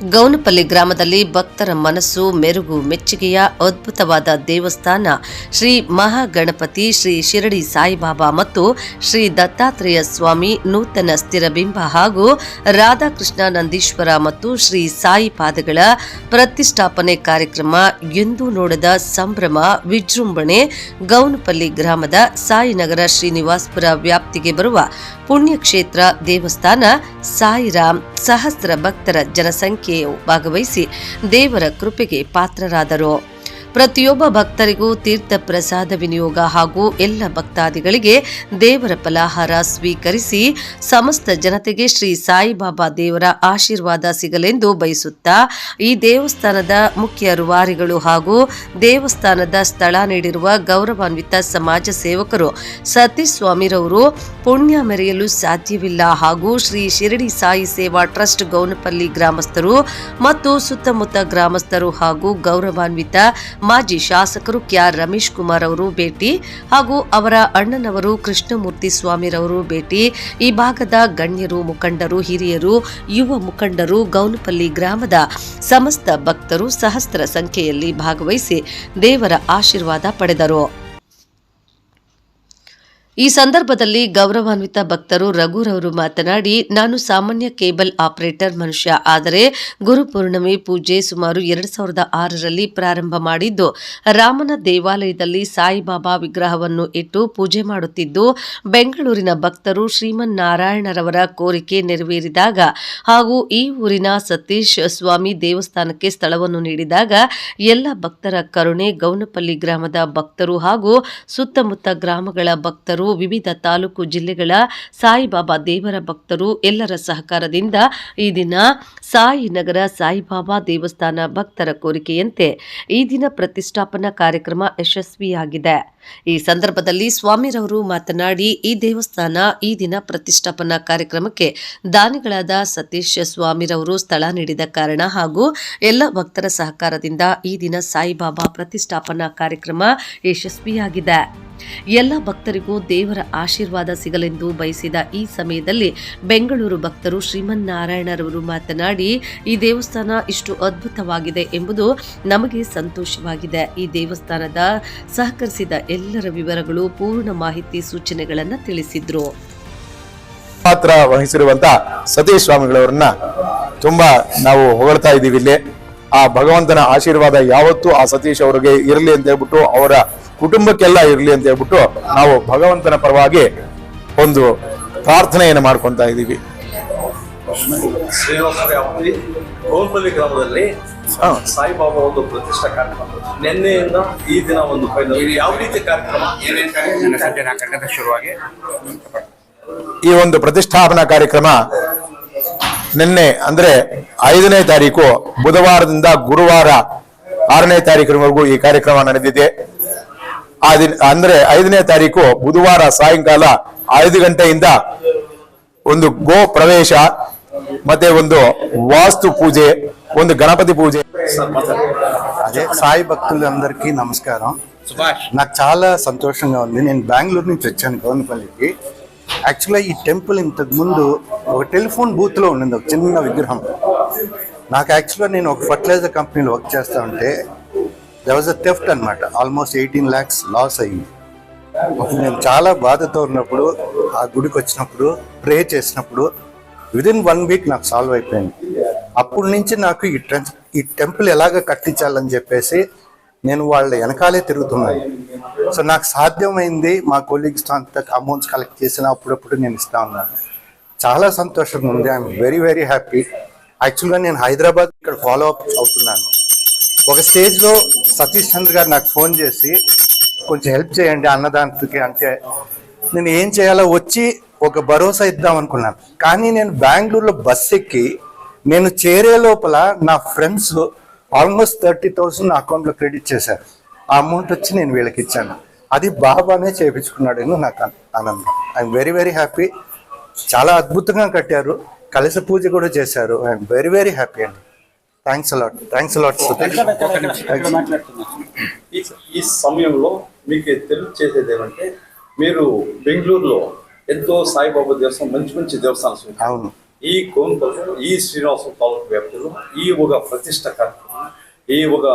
ಗೌನಪಲ್ಲಿ ಗ್ರಾಮದಲ್ಲಿ ಭಕ್ತರ ಮನಸ್ಸು, ಮೆರುಗು, ಮೆಚ್ಚುಗೆಯ ಅದ್ಭುತವಾದ ದೇವಸ್ಥಾನ ಶ್ರೀ ಮಹಾಗಣಪತಿ, ಶ್ರೀ ಶಿರಡಿ ಸಾಯಿಬಾಬಾ ಮತ್ತು ಶ್ರೀ ದತ್ತಾತ್ರೇಯ ಸ್ವಾಮಿ ನೂತನ ಸ್ಥಿರಬಿಂಬ ಹಾಗೂ ರಾಧಾಕೃಷ್ಣ ನಂದೀಶ್ವರ ಮತ್ತು ಶ್ರೀ ಸಾಯಿ ಪಾದಗಳ ಪ್ರತಿಷ್ಠಾಪನೆ ಕಾರ್ಯಕ್ರಮ ಎಂದು ನೋಡದ ಸಂಭ್ರಮ, ವಿಜೃಂಭಣೆ ಗೌನಪಲ್ಲಿ ಗ್ರಾಮದ ಸಾಯಿನಗರ ಶ್ರೀನಿವಾಸ್ಪುರ ವ್ಯಾಪ್ತಿಗೆ ಬರುವ ಪುಣ್ಯಕ್ಷೇತ್ರ ದೇವಸ್ಥಾನ ಸಾಯಿರಾಮ್ ಸಹಸ್ರ ಭಕ್ತರ ಜನಸಂಖ್ಯೆಯು ಭಾಗವಹಿಸಿ ದೇವರ ಕೃಪೆಗೆ ಪಾತ್ರರಾದರು. ಪ್ರತಿಯೊಬ್ಬ ಭಕ್ತರಿಗೂ ತೀರ್ಥ ಪ್ರಸಾದ ವಿನಿಯೋಗ ಹಾಗೂ ಎಲ್ಲ ಭಕ್ತಾದಿಗಳಿಗೆ ದೇವರ ಫಲಾಹಾರ ಸ್ವೀಕರಿಸಿ ಸಮಸ್ತ ಜನತೆಗೆ ಶ್ರೀ ಸಾಯಿಬಾಬಾ ದೇವರ ಆಶೀರ್ವಾದ ಸಿಗಲೆಂದು ಬಯಸುತ್ತಾ ಈ ದೇವಸ್ಥಾನದ ಮುಖ್ಯ ರುವಾರಿಗಳು ಹಾಗೂ ದೇವಸ್ಥಾನದ ಸ್ಥಳ ನೀಡಿರುವ ಗೌರವಾನ್ವಿತ ಸಮಾಜ ಸೇವಕರು ಸತೀಶ್ ಸ್ವಾಮಿರವರು ಪುಣ್ಯ ಮೆರೆಯಲು ಸಾಧ್ಯವಿಲ್ಲ ಹಾಗೂ ಶ್ರೀ ಶಿರಡಿ ಸಾಯಿ ಸೇವಾ ಟ್ರಸ್ಟ್ ಗೌನಪಲ್ಲಿ ಗ್ರಾಮಸ್ಥರು ಮತ್ತು ಸುತ್ತಮುತ್ತ ಗ್ರಾಮಸ್ಥರು ಹಾಗೂ ಗೌರವಾನ್ವಿತ ಮಾಜಿ ಶಾಸಕರು ಕ್ಯಾರ್ ರಮೇಶ್ ಕುಮಾರ್ ಅವರು ಭೇಟಿ ಹಾಗೂ ಅವರ ಅಣ್ಣನವರು ಕೃಷ್ಣಮೂರ್ತಿ ಸ್ವಾಮಿರವರು ಭೇಟಿ. ಈ ಭಾಗದ ಗಣ್ಯರು, ಮುಖಂಡರು, ಹಿರಿಯರು, ಯುವ ಮುಖಂಡರು, ಗೌನಪಲ್ಲಿ ಗ್ರಾಮದ ಸಮಸ್ತ ಭಕ್ತರು ಸಹಸ್ರ ಸಂಖ್ಯೆಯಲ್ಲಿ ಭಾಗವಹಿಸಿ ದೇವರ ಆಶೀರ್ವಾದ ಪಡೆದರು. ಈ ಸಂದರ್ಭದಲ್ಲಿ ಗೌರವಾನ್ವಿತ ಭಕ್ತರು ರಘುರವರು ಮಾತನಾಡಿ, ನಾನು ಸಾಮಾನ್ಯ ಕೇಬಲ್ ಆಪರೇಟರ್ ಮನುಷ್ಯ, ಆದರೆ ಗುರು ಪೂರ್ಣಿಮೆ ಪೂಜೆ ಸುಮಾರು ಎರಡು ಸಾವಿರದ ಆರರಲ್ಲಿ ಪ್ರಾರಂಭ ಮಾಡಿದ್ದು, ರಾಮನ ದೇವಾಲಯದಲ್ಲಿ ಸಾಯಿಬಾಬಾ ವಿಗ್ರಹವನ್ನು ಇಟ್ಟು ಪೂಜೆ ಮಾಡುತ್ತಿದ್ದು, ಬೆಂಗಳೂರಿನ ಭಕ್ತರು ಶ್ರೀಮನ್ನಾರಾಯಣರವರ ಕೋರಿಕೆ ನೆರವೇರಿದಾಗ ಹಾಗೂ ಈ ಊರಿನ ಸತೀಶ್ ಸ್ವಾಮಿ ದೇವಸ್ಥಾನಕ್ಕೆ ಸ್ಥಳವನ್ನು ನೀಡಿದಾಗ ಎಲ್ಲ ಭಕ್ತರ ಕರುಣೆ ಗೌನಪಲ್ಲಿ ಗ್ರಾಮದ ಭಕ್ತರು ಹಾಗೂ ಸುತ್ತಮುತ್ತ ಗ್ರಾಮಗಳ ಭಕ್ತರು ವಿವಿಧ ತಾಲೂಕು ಜಿಲ್ಲೆಗಳ ಸಾಯಿಬಾಬಾ ದೇವರ ಭಕ್ತರು ಎಲ್ಲರ ಸಹಕಾರದಿಂದ ಈ ದಿನ ಸಾಯಿನಗರ ಸಾಯಿಬಾಬಾ ದೇವಸ್ಥಾನ ಭಕ್ತರ ಕೋರಿಕೆಯಂತೆ ಈ ದಿನ ಪ್ರತಿಷ್ಠಾಪನಾ ಕಾರ್ಯಕ್ರಮ ಯಶಸ್ವಿಯಾಗಿದೆ. ಈ ಸಂದರ್ಭದಲ್ಲಿ ಸ್ವಾಮಿರವರು ಮಾತನಾಡಿ, ಈ ದೇವಸ್ಥಾನ ಈ ದಿನ ಪ್ರತಿಷ್ಠಾಪನಾ ಕಾರ್ಯಕ್ರಮಕ್ಕೆ ದಾನಿಗಳಾದ ಸತೀಶ್ ಸ್ವಾಮಿರವರು ಸ್ಥಳ ನೀಡಿದ ಕಾರಣ ಹಾಗೂ ಎಲ್ಲ ಭಕ್ತರ ಸಹಕಾರದಿಂದ ಈ ದಿನ ಸಾಯಿಬಾಬಾ ಪ್ರತಿಷ್ಠಾಪನಾ ಕಾರ್ಯಕ್ರಮ ಯಶಸ್ವಿಯಾಗಿದೆ. ಎಲ್ಲ ಭಕ್ತರಿಗೂ ದೇವರ ಆಶೀರ್ವಾದ ಸಿಗಲೆಂದು ಬಯಸಿದ ಈ ಸಮಯದಲ್ಲಿ ಬೆಂಗಳೂರು ಭಕ್ತರು ಶ್ರೀಮನ್ನಾರಾಯಣರವರು ಮಾತನಾಡಿ, ಈ ದೇವಸ್ಥಾನ ಇಷ್ಟು ಅದ್ಭುತವಾಗಿದೆ ಎಂಬುದು ನಮಗೆ ಸಂತೋಷವಾಗಿದೆ. ಈ ದೇವಸ್ಥಾನದ ಸಹಕರಿಸಿದ ಎಲ್ಲರ ವಿವರಗಳು ಪೂರ್ಣ ಮಾಹಿತಿ ಸೂಚನೆಗಳನ್ನು ತಿಳಿಸಿದ್ರು. ಪಾತ್ರ ವಹಿಸಿರುವಂತ ಸತೀಶ್ ಸ್ವಾಮಿಗಳವರನ್ನ ತುಂಬಾ ನಾವು ಹೊಗಳ್ತಾ ಇದ್ದೀವಿ ಇಲ್ಲಿ. ಆ ಭಗವಂತನ ಆಶೀರ್ವಾದ ಯಾವತ್ತೂ ಆ ಸತೀಶ್ ಅವರಿಗೆ ಇರಲಿ ಅಂತ ಹೇಳ್ಬಿಟ್ಟು ಅವರ ಕುಟುಂಬಕ್ಕೆಲ್ಲ ಇರಲಿ ಅಂತ ಹೇಳ್ಬಿಟ್ಟು ನಾವು ಭಗವಂತನ ಪರವಾಗಿ ಒಂದು ಪ್ರಾರ್ಥನೆಯನ್ನು ಮಾಡ್ಕೊತಾ ಇದ್ದೀವಿ. ಶ್ರೀನಿವಾಸ ವ್ಯಾಪ್ತಿ ಗೋಲ್ಪಲ್ಲಿ ಗ್ರಾಮದಲ್ಲಿ ಸಾಯಿಬಾಬಾ ಒಂದು ಪ್ರತಿಷ್ಠಾ ಕಾರ್ಯಕ್ರಮ ನಿನ್ನೆಯಿಂದ ಈ ದಿನ ಒಂದು ಫೈನಲ್. ಯಾವ ರೀತಿ ಕಾರ್ಯಕ್ರಮ? ಏನೇನು ಕಾರ್ಯಕ್ರಮ? ಸಂಜೆ ನಾಲ್ಕು ಶುರುವಾಗಿ. ಈ ಒಂದು ಪ್ರತಿಷ್ಠಾಪನಾ ಕಾರ್ಯಕ್ರಮ ನಿನ್ನೆ ಅಂದ್ರೆ ಐದನೇ ತಾರೀಕು ಬುಧವಾರದಿಂದ ಗುರುವಾರ ಆರನೇ ತಾರೀಕಿನವರೆಗೂ ಈ ಕಾರ್ಯಕ್ರಮ ನಡೆದಿದೆ. ಆ ದಿನ ಅಂದ್ರೆ ಐದನೇ ತಾರೀಕು ಬುಧವಾರ ಸಾಯಂಕಾಲ ಐದು ಗಂಟೆಯಿಂದ ಒಂದು ಗೋ ಪ್ರವೇಶ ಮತ್ತೆ ಒಂದು ವಾಸ್ತು పూజೆ ಒಂದು గణపతి పూజ అదే సాయి భక్తులందరికీ నమస్కారం ಸುಭಾಷ್ నాకు చాలా సంతోషంగా ఉంది నేను బెంగళూరు నుంచి వచ్చాను గౌనపల్లికి యాక్చువల్గా ఈ టెంపుల్ ఇంతకు ముందు ఒక టెలిఫోన్ బూత్ లో ఉండింది ఒక చిన్న విగ్రహం నాకు యాక్చువల్గా నేను ఒక ఫర్టిలైజర్ కంపెనీలో వర్క్ చేస్తా ఉంటే వాజ్ అ థెఫ్ట్ అనమాట ఆల్మోస్ట్ ఎయిటీన్ ల్యాక్స్ లాస్ అయ్యింది అప్పుడు నేను చాలా బాధతో ఉన్నప్పుడు ఆ గుడికి వచ్చినప్పుడు ప్రే చేసినప్పుడు విదిన్ వన్ వీక్ నాకు సాల్వ్ అయిపోయింది అప్పటి నుంచి నాకు ఈ ట్రెన్ ఈ టెంపుల్ ఎలాగ కట్టించాలని చెప్పేసి నేను వాళ్ళ వెనకాలే తిరుగుతున్నాను. సో నాకు సాధ్యమైంది మా కొలీగ్స్ అంత అమౌంట్స్ కలెక్ట్ చేసిన అప్పుడప్పుడు నేను ఇస్తా ఉన్నాను. చాలా సంతోషంగా ఉంది. ఐఎమ్ వెరీ వెరీ హ్యాపీ యాక్చువల్గా నేను హైదరాబాద్ ఇక్కడ ఫాలో అప్ అవుతున్నాను. ఒక స్టేజ్లో సతీష్ చంద్ర గారు నాకు ఫోన్ చేసి కొంచెం హెల్ప్ చేయండి అన్నదానికి. అంటే నేను ఏం చేయాలో వచ్చి ఒక భరోసా ఇద్దాం అనుకున్నాను. కానీ నేను బెంగళూరులో బస్ ఎక్కి నేను చేరే లోపల నా ఫ్రెండ్స్ ఆల్మోస్ట్ థర్టీ థౌసండ్ అకౌంట్లో క్రెడిట్ చేశారు. ఆ అమౌంట్ వచ్చి నేను వీళ్ళకి ఇచ్చాను. అది బాబానే చేయించుకున్నాడని నాకు ఆన- ఆనందం. ఐఎమ్ వెరీ వెరీ హ్యాపీ చాలా అద్భుతంగా కట్టారు. కలశ పూజ కూడా చేశారు. ఐఎమ్ వెరీ వెరీ హ్యాపీ అండి. Thanks a lot thanks a lot ఈ సమయంలో మీకు తెలియచేసేది ఏమంటే మీరు బెంగళూరులో ఎంతో సాయిబాబా దేవస్థానం మంచి మంచి దేవస్థానం. అవును. ఈ కోంకల్లో ఈ శ్రీనివాసం తాలూకు వ్యాప్తిలో ఈ ఒక ప్రతిష్ట కార్యక్రమం ఈ ఒక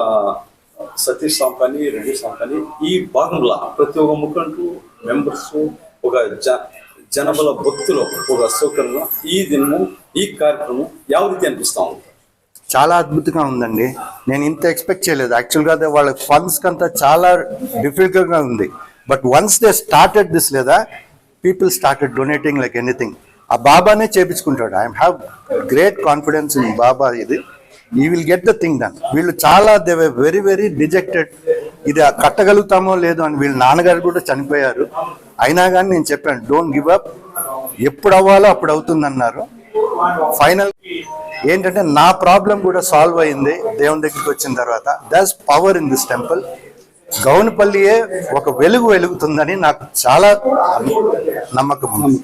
సతీష్ సాం కానీ రెడ్డి సాం కానీ ఈ భాగంలో ప్రతి ఒక్క ముఖంటూ మెంబర్స్ ఒక జ జనబల భక్తులు ఒక సౌకర్యంగా ఈ దినము ఈ కార్యక్రమం ಯಾವ ರೀತಿ అనిపిస్తా ఉంది చాలా అద్భుతంగా ఉందండి నేను ఇంత ఎక్స్పెక్ట్ చేయలేదు యాక్చువల్గా అదే వాళ్ళ ఫండ్స్ కంతా చాలా డిఫికల్ట్గా ఉంది but once they started this లేదా people started donating like anything ఆ బాబానే చేపించుకుంటాడు. I have great confidence in Baba ఇది. ఈ will get the thing done వీళ్ళు చాలా దే వెరీ వెరీ డిజెక్టెడ్ ఇది కట్టగలుగుతామో లేదో అని వీళ్ళ నాన్నగారు కూడా చనిపోయారు. అయినా కానీ నేను చెప్పాను డోంట్ గివ్ అప్ ఎప్పుడు అవ్వాలో అప్పుడు అవుతుంది అన్నారు ఫైనల్ ఏంటంటే నా ప్రాబ్లం కూడా సాల్వ్ అయింది దేవుని దగ్గరికి వచ్చిన తర్వాత. Thus power in this temple గౌనపల్లియే ఒక వెలుగు వెలుగుతుందని నాకు చాలా నమ్మకం ఉంది.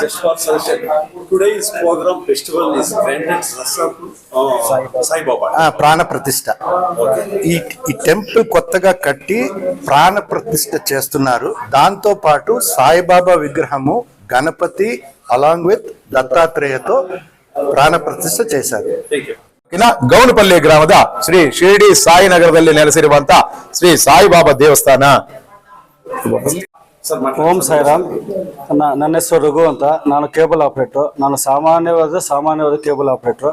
just for suggestion, today's program festival is granted uh, Sai Baba. ఆ, ప్రాణ ప్రతిష్ట ఈ ఈ టెంపుల్ కొత్తగా కట్టి ప్రాణ ప్రతిష్ట చేస్తున్నారు దాంతో పాటు సాయిబాబా విగ్రహము గణపతి అలాంగ్ విత్ దత్తాత్రేయతో ಪ್ರಾಣ ಪ್ರತಿಷ್ಠೆ చేశారు Thank you. ಇನ್ನ ಗೌನಪಲ್ಲಿ ಗ್ರಾಮದ ಶ್ರೀ ಶಿರಡಿ ಸಾಯಿನಗರದಲ್ಲಿ ನೆಲೆಸಿರುವಂತ ಶ್ರೀ ಸಾಯಿಬಾಬಾ ದೇವಸ್ಥಾನ Sir, ಮಾತಾಡಿ. ಓಂ ಸಾಯಿರಾಮ್. ನನ್ನ ಹೆಸರು ರಘು ಅಂತ. ನಾನು ಕೇಬಲ್ ಆಪ್ರೇಟ್ರು. ನಾನು ಸಾಮಾನ್ಯವಾದ ಸಾಮಾನ್ಯವಾದ ಕೇಬಲ್ ಆಪ್ರೇಟ್ರು.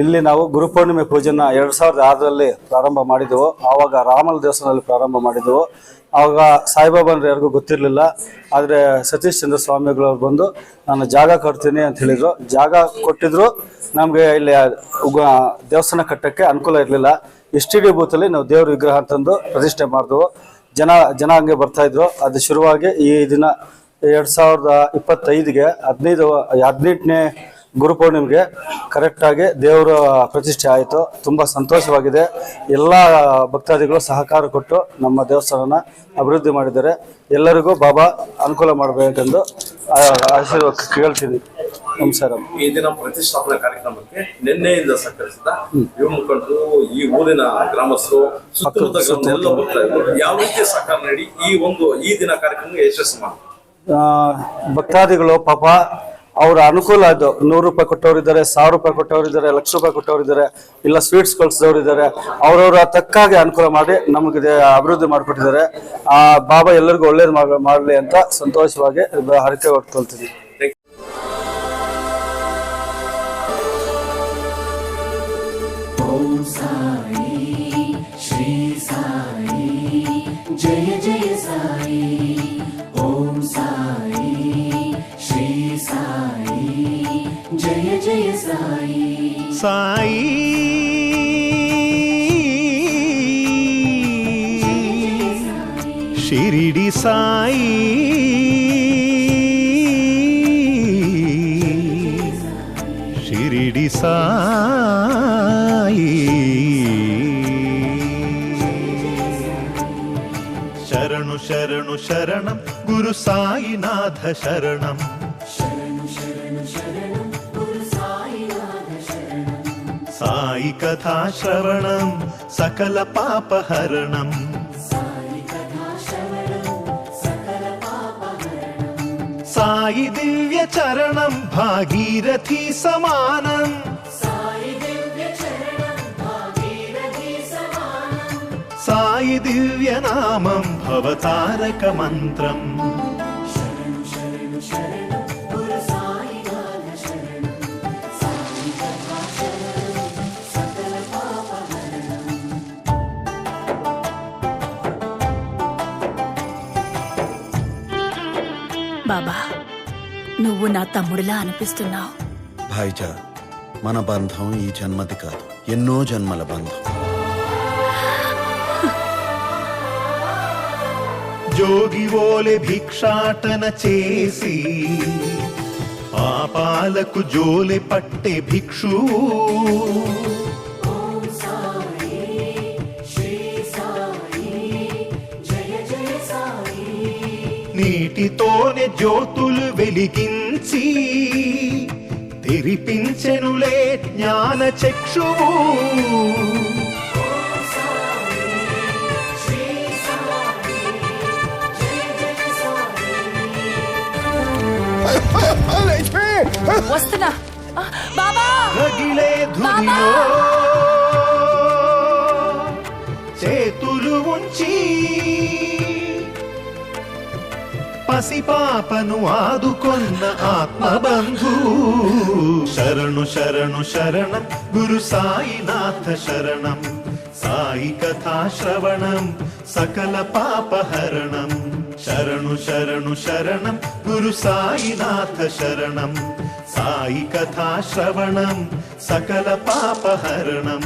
ಇಲ್ಲಿ ನಾವು ಗುರುಪೂರ್ಣಿಮೆ ಪೂಜೆನ ಎರಡು ಸಾವಿರದ ಆರರಲ್ಲಿ ಪ್ರಾರಂಭ ಮಾಡಿದೆವು. ಆವಾಗ ರಾಮನ ದೇವಸ್ಥಾನದಲ್ಲಿ ಪ್ರಾರಂಭ ಮಾಡಿದೆವು. ಆವಾಗ ಸಾಯಿಬಾಬಾ ಅಂದ್ರೆ ಯಾರಿಗೂ ಗೊತ್ತಿರಲಿಲ್ಲ. ಆದರೆ ಸತೀಶ್ ಚಂದ್ರ ಸ್ವಾಮಿಗಳವ್ರು ಬಂದು ನಾನು ಜಾಗ ಕೊಡ್ತೀನಿ ಅಂತ ಹೇಳಿದರು. ಜಾಗ ಕೊಟ್ಟಿದ್ರು. ನಮಗೆ ಇಲ್ಲಿ ದೇವಸ್ಥಾನ ಕಟ್ಟಕ್ಕೆ ಅನುಕೂಲ ಇರಲಿಲ್ಲ. ಎಸ್ ಟಿ ಡಿ ಬೂತಲ್ಲಿ ನಾವು ದೇವ್ರ ವಿಗ್ರಹ ಅಂತಂದು ಪ್ರತಿಷ್ಠೆ ಮಾಡಿದೆವು. ಜನ ಜನ ಹಂಗೆ ಬರ್ತಾ ಇದ್ರು. ಅದು ಶುರುವಾಗಿ ಈ ದಿನ ಎರಡ್ ಸಾವಿರದ ಇಪ್ಪತ್ತೈದಿಗೆ ಹದಿನೈದು ಹದಿನೆಂಟನೇ ಗುರುಪೂರ್ಣಿಮೆಗೆ ಕರೆಕ್ಟಾಗಿ ದೇವರ ಪ್ರತಿಷ್ಠೆ ಆಯಿತು. ತುಂಬ ಸಂತೋಷವಾಗಿದೆ. ಎಲ್ಲ ಭಕ್ತಾದಿಗಳು ಸಹಕಾರ ಕೊಟ್ಟು ನಮ್ಮ ದೇವಸ್ಥಾನನ ಅಭಿವೃದ್ಧಿ ಮಾಡಿದ್ದಾರೆ. ಎಲ್ಲರಿಗೂ ಬಾಬಾ ಅನುಕೂಲ ಮಾಡಬೇಕೆಂದು ಆಶೀರ್ವಾದ ಕೇಳ್ತೀನಿ. ನಮಸ್ಕಾರ. ಈ ದಿನ ಪ್ರತಿಷ್ಠಾಪನಾ ಕಾರ್ಯಕ್ರಮಕ್ಕೆ ನಿನ್ನೆಯಿಂದ ಸಹಕರಿಸಿದ ಯುವ ಮುಖಂಡರು ಈ ಊರಿನ ಗ್ರಾಮಸ್ಥರು ಸುತ್ತಮುತ್ತ ಗ್ರಾಮದೆಲ್ಲ ಬರ್ತಾ ಇದ್ರು ಯಾವ ರೀತಿ ಸಹಕಾರ ನೀಡಿ ಈ ಒಂದು ಈ ದಿನ ಕಾರ್ಯಕ್ರಮ ಯಶಸ್ಸು ಮಾಡಿ ಆ, ಭಕ್ತಾದಿಗಳು ಪಾಪ ಅವರ ಅನುಕೂಲ ಅದು. ನೂರು ರೂಪಾಯಿ ಕೊಟ್ಟವರಿದ್ದಾರೆ ಸಾವಿರ ರೂಪಾಯಿ ಕೊಟ್ಟವರಿದ್ದಾರೆ ಲಕ್ಷ ರೂಪಾಯಿ ಕೊಟ್ಟವರಿದ್ದಾರೆ ಇಲ್ಲ ಸ್ವೀಟ್ಸ್ ಕಳಿಸಿದವರಿದ್ದಾರೆ ಅವ್ರವ್ರ ತಕ್ಕಾಗಿ ಅನುಕೂಲ ಮಾಡಿ ನಮಗೆ ಅಭಿವೃದ್ಧಿ ಮಾಡಿಕೊಟ್ಟಿದ್ದಾರೆ. ಆ ಬಾಬಾ ಎಲ್ಲರಿಗೂ ಒಳ್ಳೇದು ಮಾಡಲಿ ಅಂತ ಸಂತೋಷವಾಗಿ ಹರಕೆ ಓಂ जय സായി. ഷിരിടി സായി. ഷിരിടി സായി. ശരണു ശരണു ശരണം. ഗുരു സായിനാഥ ശരണം. ಶರಣಂ ಸಾಯಿ ಕಥಾ ಶ್ರವಣಂ ಸಕಲ ಪಾಪ ಹರಣಂ ಸಾಯಿ ದಿವ್ಯ బాబా నువ్వు నా తమ్ముడిలా అనిపిస్తున్నావు. భాయిజా మన బంధం ఈ జన్మది కాదు ఎన్నో జన్మల బంధం. జోగి ఓలె భిక్షాటన చేసి పాపాలకు జోలె పట్టె భిక్షువు నీటితోనే జ్యోతులు వెలిగించి తెరిపించెనులే జ్ఞాన చక్షువు. వస్తున్నా. బాబా! రగిలే ధునిలో పసిపాపను ఆదుకొన్న ఆత్మబంధు శరణు శరణు శరణం గురు సాయినాథ శరణం సాయి కథా శ్రవణం సకల పాపహరణం శరణు శరణు శరణం గురు సాయినాథ శరణం సాయి కథా శ్రవణం సకల పాపహరణం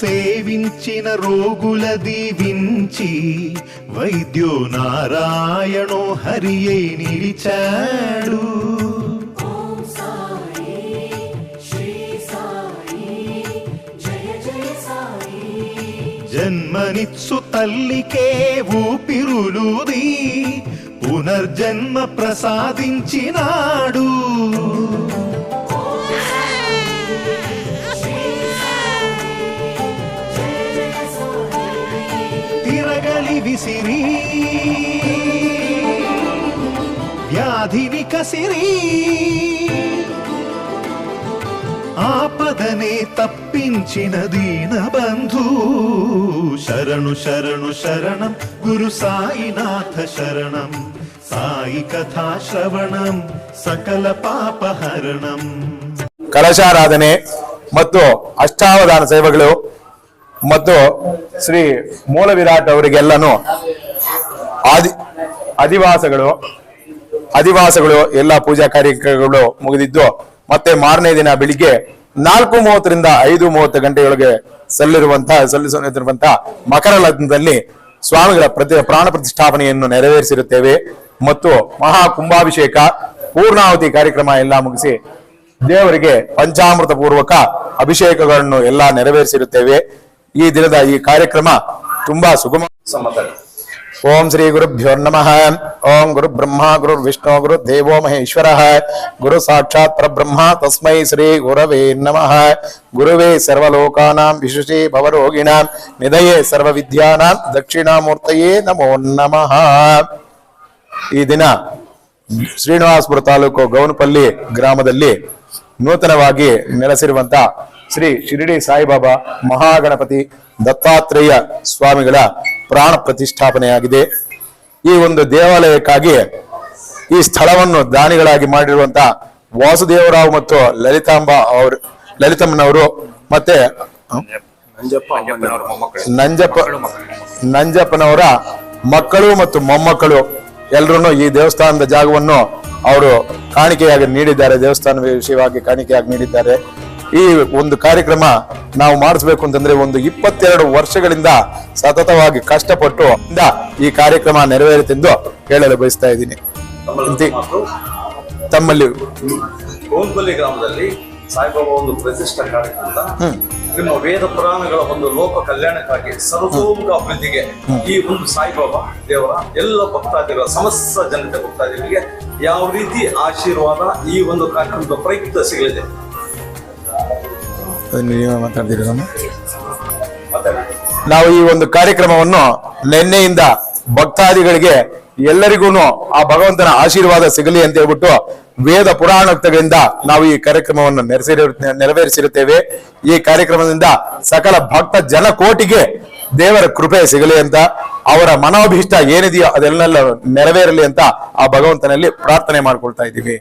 సేవించిన రోగుల దీవించి వైద్యో నారాయణో హరి నిలిచాడు. జన్మనిచ్చు తల్లికే ఊపిరులూది పునర్జన్మ ప్రసాదించినాడు. తిరగలి విసిరి వ్యాధిని కసిరి ఆపదనే తప్పించిన దీన బంధు శరణు శరణు శరణం గురు సాయినాథ శరణం సాయి కథా శ్రవణం సకల పాపహరణం ಕಲಶಾರಾಧನೆ ಮತ್ತು ಅಷ್ಟಾವಧಾನ ಸೇವೆಗಳು ಮತ್ತು ಶ್ರೀ ಮೂಲ ವಿರಾಟ್ ಅವರಿಗೆಲ್ಲನೂ ಆದಿ, ಅಧಿವಾಸಗಳು ಅಧಿವಾಸಗಳು, ಎಲ್ಲ ಪೂಜಾ ಕಾರ್ಯಕ್ರಮಗಳು ಮುಗಿದಿದ್ದು, ಮತ್ತೆ ಮಾರನೇ ದಿನ ಬೆಳಿಗ್ಗೆ ನಾಲ್ಕು ಮೂವತ್ತರಿಂದ ಐದು ಮೂವತ್ತು ಗಂಟೆಯೊಳಗೆ ಸಲ್ಲಿರುವಂತಹ ಸಲ್ಲಿಸುತ್ತಿರುವಂತಹ ಮಕರ ಲಗ್ನದಲ್ಲಿ ಸ್ವಾಮಿಗಳ ಪ್ರತಿ, ಪ್ರಾಣ ಪ್ರತಿಷ್ಠಾಪನೆಯನ್ನು ನೆರವೇರಿಸಿರುತ್ತೇವೆ. ಮತ್ತು ಮಹಾ ಕುಂಭಾಭಿಷೇಕ ಪೂರ್ಣಾವತಿ ಕಾರ್ಯಕ್ರಮ ಎಲ್ಲ ಮುಗಿಸಿ ದೇವರಿಗೆ ಪಂಚಾಮೃತ ಪೂರ್ವಕ ಅಭಿಷೇಕಗಳನ್ನು ಎಲ್ಲ ನೆರವೇರಿಸಿರುತ್ತೇವೆ. ಈ ದಿನದ ಈ ಕಾರ್ಯಕ್ರಮ ತುಂಬಾ ಸುಗಮ ಓಂ ಶ್ರೀ ಗುರುಭ್ಯೋ ನಮಃ. ಓಂ ಗುರು ಬ್ರಹ್ಮ ಗುರು ವಿಷ್ಣು ಗುರು ದೇವೋ ಮಹೇಶ್ವರ. ಗುರು ಸಾಕ್ಷಾತ್ ಪರಬ್ರಹ್ಮ ತಸ್ಮೈ ಶ್ರೀ ಗುರವೇ ನಮಃ. ಗುರುವೇ ಸರ್ವಲೋಕಾನಾಂ ವಿಶುಷಿ ಭವರೋಗಿಣಾಂ. ನಿಧಯೇ ಸರ್ವವಿದ್ಯಾನಾಂ ದಕ್ಷಿಣಾಮೂರ್ತಯೇ ನಮೋ ನಮಃ. ಈ ದಿನ ಶ್ರೀನಿವಾಸಪುರ ತಾಲೂಕು ಗೌನಪಲ್ಲಿ ಗ್ರಾಮದಲ್ಲಿ ನೂತನವಾಗಿ ನೆಲೆಸಿರುವಂತ ಶ್ರೀ ಶಿರಡಿ ಸಾಯಿಬಾಬಾ ಮಹಾಗಣಪತಿ ದತ್ತಾತ್ರೇಯ ಸ್ವಾಮಿಗಳ ಪ್ರಾಣ ಪ್ರತಿಷ್ಠಾಪನೆಯಾಗಿದೆ. ಈ ಒಂದು ದೇವಾಲಯಕ್ಕಾಗಿ ಈ ಸ್ಥಳವನ್ನು ದಾನಿಗಳಾಗಿ ಮಾಡಿರುವಂತಹ ವಾಸುದೇವರಾವ್ ಮತ್ತು ಲಲಿತಾಂಬ ಅವರು ಲಲಿತಮ್ಮನವರು ಮತ್ತೆ ನಂಜಪ್ಪ ನಂಜಪ್ಪನವರ ಮಕ್ಕಳು ಮತ್ತು ಮೊಮ್ಮಕ್ಕಳು ಎಲ್ಲರೂ ಈ ದೇವಸ್ಥಾನದ ಜಾಗವನ್ನು ಅವರು ಕಾಣಿಕೆಯಾಗಿ ನೀಡಿದ್ದಾರೆ. ದೇವಸ್ಥಾನ ವಿಷಯವಾಗಿ ಕಾಣಿಕೆಯಾಗಿ ನೀಡಿದ್ದಾರೆ. ಈ ಒಂದು ಕಾರ್ಯಕ್ರಮ ನಾವು ಮಾಡಿಸ್ಬೇಕು ಅಂತಂದ್ರೆ ಒಂದು ಇಪ್ಪತ್ತೆರಡು ವರ್ಷಗಳಿಂದ ಸತತವಾಗಿ ಕಷ್ಟಪಟ್ಟು ಈ ಕಾರ್ಯಕ್ರಮ ನೆರವೇರುತ್ತೆಂದು ಹೇಳಲು ಬಯಸ್ತಾ ಇದ್ದೀನಿ. ತಮ್ಮಲ್ಲಿ ಗೋಂಪಲ್ಲಿ ಗ್ರಾಮದಲ್ಲಿ ಸಾಯಿಬಾಬಾ ಒಂದು ಪ್ರತಿಷ್ಠ ಕಾರ್ಯಕ್ರಮದ ನಿಮ್ಮ ವೇದ ಪುರಾಣಗಳ ಒಂದು ಲೋಕ ಕಲ್ಯಾಣಕ್ಕಾಗಿ ಸರ್ವೋಮುಖ ಅಭಿವೃದ್ಧಿಗೆ ಈ ಒಂದು ಸಾಯಿಬಾಬಾ ದೇವರ ಎಲ್ಲ ಭಕ್ತಾದಿಗಳ ಸಮಸ್ತ ಜನತೆ ಭಕ್ತಾದಿಗಳಿಗೆ ಯಾವ ರೀತಿ ಆಶೀರ್ವಾದ ಈ ಒಂದು ಕಾರ್ಯಕ್ರಮದ ಪ್ರಯುಕ್ತ ಸಿಗಲಿದೆ? ಮಾತಾಡ್ತೀರಾ ಮತ್ತೆ ನಾವು ಈ ಒಂದು ಕಾರ್ಯಕ್ರಮವನ್ನು ನಿನ್ನೆಯಿಂದ ಭಕ್ತಾದಿಗಳಿಗೆ ಎಲ್ಲರಿಗೂ ಆ ಭಗವಂತನ ಆಶೀರ್ವಾದ ಸಿಗಲಿ ಅಂತ ಹೇಳ್ಬಿಟ್ಟು ವೇದ ಪುರಾಣೋಕ್ತಗಳಿಂದ ನಾವು ಈ ಕಾರ್ಯಕ್ರಮವನ್ನು ನೆರವೇರಿ ನೆರವೇರಿಸಿರುತ್ತೇವೆ. ಈ ಕಾರ್ಯಕ್ರಮದಿಂದ ಸಕಲ ಭಕ್ತ ಜನಕೋಟಿಗೆ ದೇವರ ಕೃಪೆ ಸಿಗಲಿ ಅಂತ, ಅವರ ಮನೋಭೀಷ್ಟ ಏನಿದೆಯೋ ಅದೆಲ್ಲ ನೆರವೇರಲಿ ಅಂತ ಆ ಭಗವಂತನಲ್ಲಿ ಪ್ರಾರ್ಥನೆ ಮಾಡ್ಕೊಳ್ತಾ ಇದ್ದೀವಿ.